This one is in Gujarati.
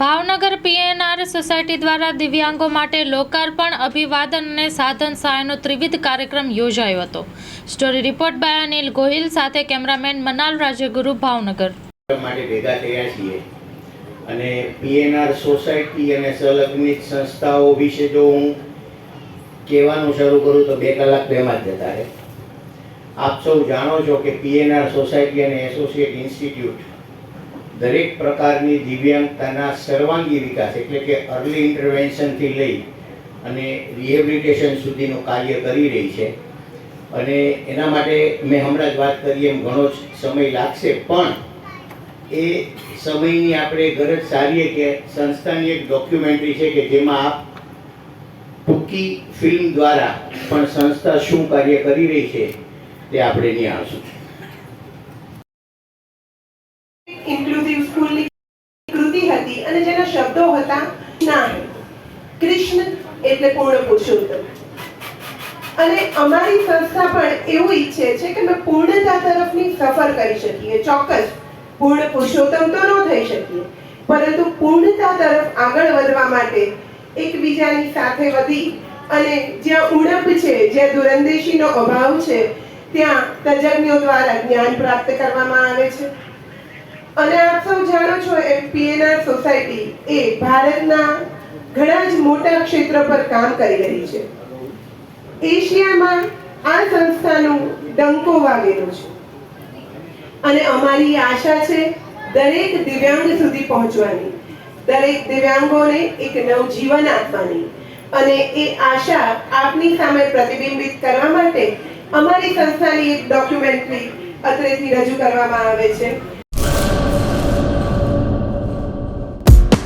ભાવનગર પીએનઆર સોસાયટી દ્વારા દિવ્યાંગો માટે લોકાર્પણ અભિવાદન અને સાધન સહાયનો ત્રિવિધ કાર્યક્રમ યોજાયો હતો. Story report by Anil Gohil સાથે કેમેરામેન મનાલ રાજગુરુ ભાવનગર. માટે ભેગા થયા છીએ અને પીએનઆર સોસાયટી અને સંલગ્નિત સંસ્થાઓ વિશે જો હું કહેવાનું શરૂ કરું તો બે કલાક બેમાં જ જતા રહે. આપ સૌ જાણો છો કે પીએનઆર સોસાયટી અને એસોસિએટ ઇન્સ્ટિટ્યૂટ દરેક પ્રકારની દિવ્યાંગતાના સર્વાંગી વિકાસ એટલે કે અર્લી ઇન્ટરવેન્શનથી લઈ અને રિહેબિલિટેશન સુધીનું કાર્ય કરી રહી છે. અને એના માટે મેં હમણાં જ વાત કરી એમ ઘણો જ સમય લાગશે, પણ એ સમયની આપણે ગરજ સારીએ કે સંસ્થાની એક ડોક્યુમેન્ટરી છે કે જેમાં આપ ટૂંકી ફિલ્મ દ્વારા પણ સંસ્થા શું કાર્ય કરી રહી છે તે આપણે નિહાળશું સ્કૂલની કૃતિ હતી અને જેના શબ્દો હતા ના કૃષ્ણ એટલે પૂર્ણ પુરુષોત્તમ. અને અમારી સંસ્થા પણ એવું ઈચ્છે છે કે અમે પૂર્ણતા તરફની સફર કરી શકીએ, ચોક્કસ. પૂર્ણ પુરુષોત્તમ તો ન થઈ શકીએ, પરંતુ પૂર્ણતા તરફ આગળ વધવા માટે એકબીજાની સાથે વધી અને જ્યાં ઉણપ છે, જ્યાં દુરંદેશીનો અભાવ છે, ત્યાં તજજ્ઞો દ્વારા જ્ઞાન પ્રાપ્ત કરવામાં આવે છે. અને આપ સૌ જાણો છો એમ પીએનઆર સોસાયટી એ ભારતના ઘણા જ મોટા ક્ષેત્ર પર કામ કરી રહી છે. એશિયામાં આ સંસ્થાનું ડંકો વાગેલો છે. અને અમારી આશા છે, દરેક દિવ્યાંગ સુધી પહોંચવાની. દરેક દિવ્યાંગોને એક નવજીવન આપવાની. અને એ આશા આપની સામે પ્રતિબિંબિત કરવા માટે અમારી સંસ્થાની એક ડોક્યુમેન્ટરી અત્રેથી રજૂ કરવામાં આવે છે.